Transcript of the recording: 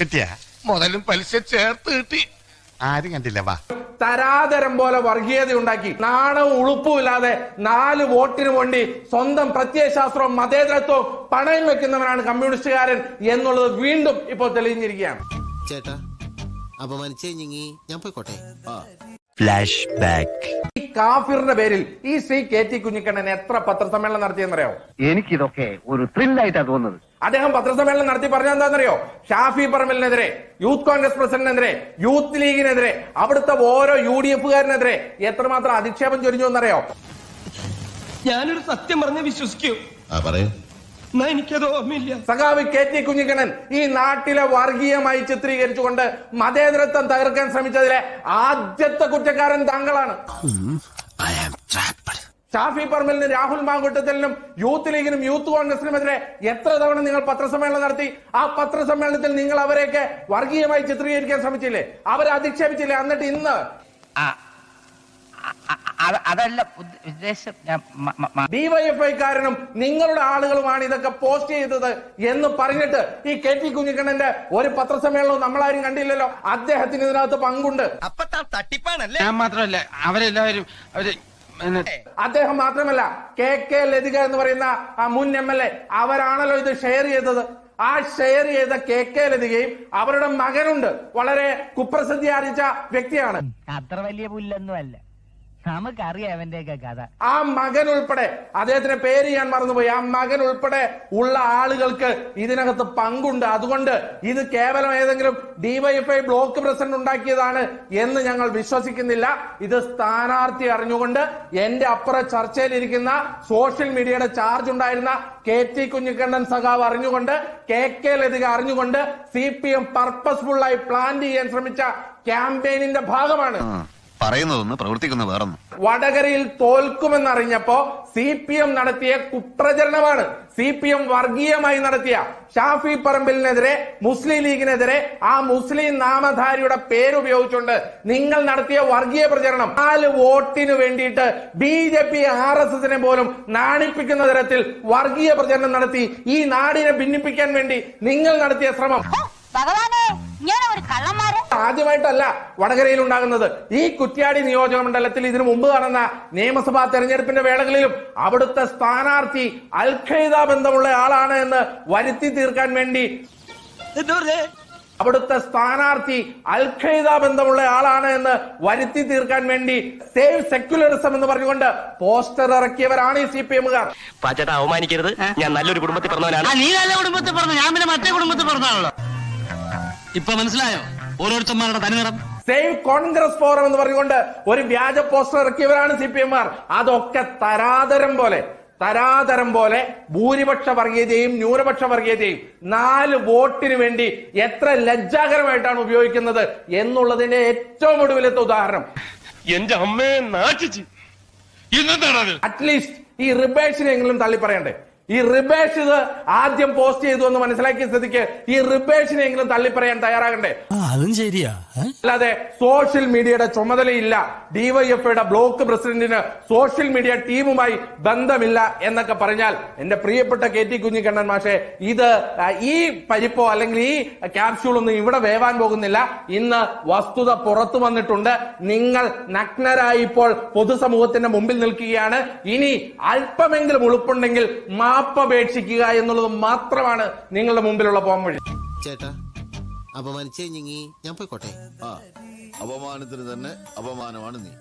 കിട്ടിയ മുതലും പലിശ ചേർത്ത് കിട്ടി. ആരും കണ്ടില്ല വാ. തരാതരം പോലെ വർഗീയത ഉണ്ടാക്കി. നാണവും ഉളുപ്പുമില്ലാതെ നാല് വോട്ടിന് വേണ്ടി സ്വന്തം പ്രത്യയശാസ്ത്രവും മതേതരത്വവും പണയം വെക്കുന്നവനാണ് കമ്മ്യൂണിസ്റ്റുകാരൻ എന്നുള്ളത് വീണ്ടും ഇപ്പോൾ തെളിഞ്ഞിരിക്കുകയാണ്. ചേട്ടാ അപമാനിച്ചേ ഞാൻ പോയിക്കോട്ടെ? ഫ്ലാഷ് ബാക്ക് ഈ കാഫിറിന്റെ പേരിൽ ഈ ശ്രീ കെ ടി കുഞ്ഞിക്കണ്ണൻ എത്ര പത്രസമ്മേളനം നടത്തിയെന്നറിയോ എനിക്കിതൊക്കെ ഒരു ത്രില്ലായിട്ടാണ് തോന്നുന്നത്. അദ്ദേഹം പത്രസമ്മേളനം നടത്തി പറഞ്ഞ എന്താണെന്നറിയോ? ഷാഫി പറമ്പലിനെതിരെ യൂത്ത് കോൺഗ്രസ് പ്രസിഡന്റിനെതിരെ യൂത്ത് ലീഗിനെതിരെ അവിടുത്തെ ഓരോ യു ഡി എഫുകാരനെതിരെ എത്രമാത്രം അധിക്ഷേപം ചൊരിഞ്ഞു എന്നറിയോ? ഞാനൊരു സത്യം പറഞ്ഞ് വിശ്വസിക്കൂ. ആ പറയൂ. എന്നാ എനിക്കത് ഓർമ്മയില്ല. സഖാവ് കെ ടി കുഞ്ഞിക്കണ്ണൻ ഈ നാട്ടിലെ വർഗീയമായി ചിത്രീകരിച്ചുകൊണ്ട് മതേതരത്വം തകർക്കാൻ ശ്രമിച്ചതിലെ ആദ്യത്തെ കുറ്റക്കാരൻ താങ്കളാണ്. ഷാഫി പറമ്പലിനും രാഹുൽ മാങ്കുട്ടത്തലിനും യൂത്ത് ലീഗിനും യൂത്ത് കോൺഗ്രസിനുമെതിരെ എത്ര തവണ നിങ്ങൾ പത്രസമ്മേളനം നടത്തി? ആ പത്രസമ്മേളനത്തിൽ നിങ്ങൾ അവരെയൊക്കെ വർഗീയമായി ചിത്രീകരിക്കാൻ ശ്രമിച്ചില്ലേ? അവരെ അധിക്ഷേപിച്ചില്ലേ? എന്നിട്ട് ഇന്ന്? അ- അതല്ല ഉദ്ദ- ഉദ്ദേശം ഡിവൈഎഫ്ഐക്കാരനും നിങ്ങളുടെ ആളുകളുമാണ് ഇതൊക്കെ പോസ്റ്റ് ചെയ്തത് എന്ന് പറഞ്ഞിട്ട് ഈ കെ ടി കുഞ്ഞിക്കണ്ണന്റെ ഒരു പത്രസമ്മേളനവും നമ്മളാരും കണ്ടില്ലല്ലോ. അദ്ദേഹത്തിന് ഇതിനകത്ത് പങ്കുണ്ട്. അപ്പൊ തട്ടിപ്പാണല്ലേ? ഞാൻ മാത്രമല്ല അവരെല്ലാവരും അവർ അദ്ദേഹം മാത്രമല്ല കെ കെ ലതിക എന്ന് പറയുന്ന ആ മുൻ എം എൽ എ. അവരാണല്ലോ ഇത് ഷെയർ ചെയ്തത്. ആ ഷെയർ ചെയ്ത കെ കെ ലതികയും അവരുടെ മകനുണ്ട്. വളരെ കുപ്രസിദ്ധി ആർജിച്ച വ്യക്തിയാണ്. അത്ര വലിയ പുല്ലൊന്നും അല്ല. നമുക്കറിയാം അവന്റെയൊക്കെ കഥ. ആ മകൻ ഉൾപ്പെടെ അദ്ദേഹത്തിന്റെ പേര് ഞാൻ മറന്നുപോയി. ആ മകൻ ഉൾപ്പെടെ ഉള്ള ആളുകൾക്ക് ഇതിനകത്ത് പങ്കുണ്ട്. അതുകൊണ്ട് ഇത് കേവലം ഏതെങ്കിലും ഡിവൈഎഫ്ഐ ബ്ലോക്ക് പ്രസിഡന്റ് ഉണ്ടാക്കിയതാണ് എന്ന് ഞങ്ങൾ വിശ്വസിക്കുന്നില്ല. ഇത് സ്ഥാനാർത്ഥി അറിഞ്ഞുകൊണ്ട് എന്റെ അപ്പുറ ചർച്ചയിലിരിക്കുന്ന സോഷ്യൽ മീഡിയയുടെ ചാർജ് ഉണ്ടായിരുന്ന കെ ടി കുഞ്ഞിക്കണ്ണൻ സഖാവ് അറിഞ്ഞുകൊണ്ട് കെ കെ ലതിക അറിഞ്ഞുകൊണ്ട് സി പി എം പർപ്പസ്ഫുള്ളായി പ്ലാൻ ചെയ്യാൻ ശ്രമിച്ച ക്യാമ്പയിനിന്റെ ഭാഗമാണ്. പറയുന്നതൊന്ന് പ്രവർത്തിക്കുന്ന വേറൊന്നും. വടകരയിൽ തോൽക്കുമെന്നറിഞ്ഞപ്പോ സി പി എം നടത്തിയ കുപ്രചരണമാണ്. സി പി എം വർഗീയമായി നടത്തിയ ഷാഫി പറമ്പിലിനെതിരെ മുസ്ലിം ലീഗിനെതിരെ ആ മുസ്ലിം നാമധാരിയുടെ പേരുപയോഗിച്ചുകൊണ്ട് നിങ്ങൾ നടത്തിയ വർഗീയ പ്രചരണം. നാല് വോട്ടിന് വേണ്ടിയിട്ട് B J P R S എസിനെ പോലും നാണിപ്പിക്കുന്ന തരത്തിൽ വർഗീയ പ്രചരണം നടത്തി ഈ നാടിനെ ഭിന്നിപ്പിക്കാൻ വേണ്ടി നിങ്ങൾ നടത്തിയ ശ്രമം. ഭഗവാനെ! കള്ളന്മാരെ? ആദ്യമായിട്ടല്ല വടകരയിൽ ഉണ്ടാകുന്നത്. ഈ കുറ്റ്യാടി നിയോജക മണ്ഡലത്തിൽ ഇതിനു മുമ്പ് നടന്ന നിയമസഭാ തെരഞ്ഞെടുപ്പിന്റെ വേളകളിലും അവിടുത്തെ സ്ഥാനാർത്ഥി അൽ ഖൈദ ബന്ധമുള്ള ആളാണ് എന്ന് വരുത്തി തീർക്കാൻ വേണ്ടി അവിടുത്തെ സ്ഥാനാർത്ഥി അൽ ഖൈദ ബന്ധമുള്ള ആളാണ് എന്ന് വരുത്തി തീർക്കാൻ വേണ്ടി സേവ് സെക്യുലറിസം എന്ന് പറഞ്ഞുകൊണ്ട് പോസ്റ്റർ ഇറക്കിയവരാണ് ഈ സി പി എമ്മുകാർ. അവമാനിക്കരുത്. ഞാൻ നല്ലൊരു കുടുംബത്തിൽ പറഞ്ഞവനാണ്. നീ നല്ല കുടുംബത്തിൽ പറഞ്ഞു. ഞാൻ പിന്നെ മറ്റേ കുടുംബത്തിൽ പറഞ്ഞാണല്ലോ ഇപ്പൊ മനസ്സിലായോ? ഓരോരുത്തന്മാരുടെ തനിനിറം. സേവ് കോൺഗ്രസ് ഫോറം എന്ന് പറഞ്ഞുകൊണ്ട് ഒരു വ്യാജ പോസ്റ്റർ ഇറക്കിയവരാണ് സി പി എംമാർ അതൊക്കെ തരാതരം പോലെ തരാതരം പോലെ ഭൂരിപക്ഷ വർഗീയതയും ന്യൂനപക്ഷ വർഗീയതയും നാല് വോട്ടിന് വേണ്ടി എത്ര ലജ്ജാകരമായിട്ടാണ് ഉപയോഗിക്കുന്നത് എന്നുള്ളതിന്റെ ഏറ്റവും ഒടുവിലത്തെ ഉദാഹരണം. എന്റെ അമ്മയെ നാട്ടിച്ച് അറ്റ്ലീസ്റ്റ് ഈ റിബേഴ്സിനെങ്കിലും തള്ളി പറയണ്ടേ ഈ റിബേഷ് ഇത് ആദ്യം പോസ്റ്റ് ചെയ്തു എന്ന് മനസ്സിലാക്കിയ സ്ഥിതിക്ക് ഈ റിബേഷിനെങ്കിലും തള്ളിപ്പറയാൻ തയ്യാറാകണ്ടേ? അതും ശരിയാ. അല്ലാതെ സോഷ്യൽ മീഡിയയുടെ ചുമതലയില്ല ഡിവൈഎഫ്ഐയുടെ ബ്ലോക്ക് പ്രസിഡന്റിന് സോഷ്യൽ മീഡിയ ടീമുമായി ബന്ധമില്ല എന്നൊക്കെ പറഞ്ഞാൽ എന്റെ പ്രിയപ്പെട്ട കെ ടി കുഞ്ഞിക്കണ്ണൻ മാഷെ ഇത് ഈ പരിപ്പോ അല്ലെങ്കിൽ ഈ ക്യാപ്സ്യൂൾ ഒന്നും ഇവിടെ വേവാൻ പോകുന്നില്ല. ഇന്ന് വസ്തുത പുറത്തു വന്നിട്ടുണ്ട്. നിങ്ങൾ നഗ്നരായി ഇപ്പോൾ പൊതുസമൂഹത്തിന്റെ മുമ്പിൽ നിൽക്കുകയാണ്. ഇനി അല്പമെങ്കിലും ഉളുപ്പുണ്ടെങ്കിൽ മാപ്പപേക്ഷിക്കുക എന്നുള്ളത് മാത്രമാണ് നിങ്ങളുടെ മുമ്പിലുള്ള പോംവഴി ചേട്ടാ അപമാനിച്ചേ ഞാൻ പോയിക്കോട്ടെ? ആ അപമാനത്തിന് തന്നെ അപമാനമാണ് നീ.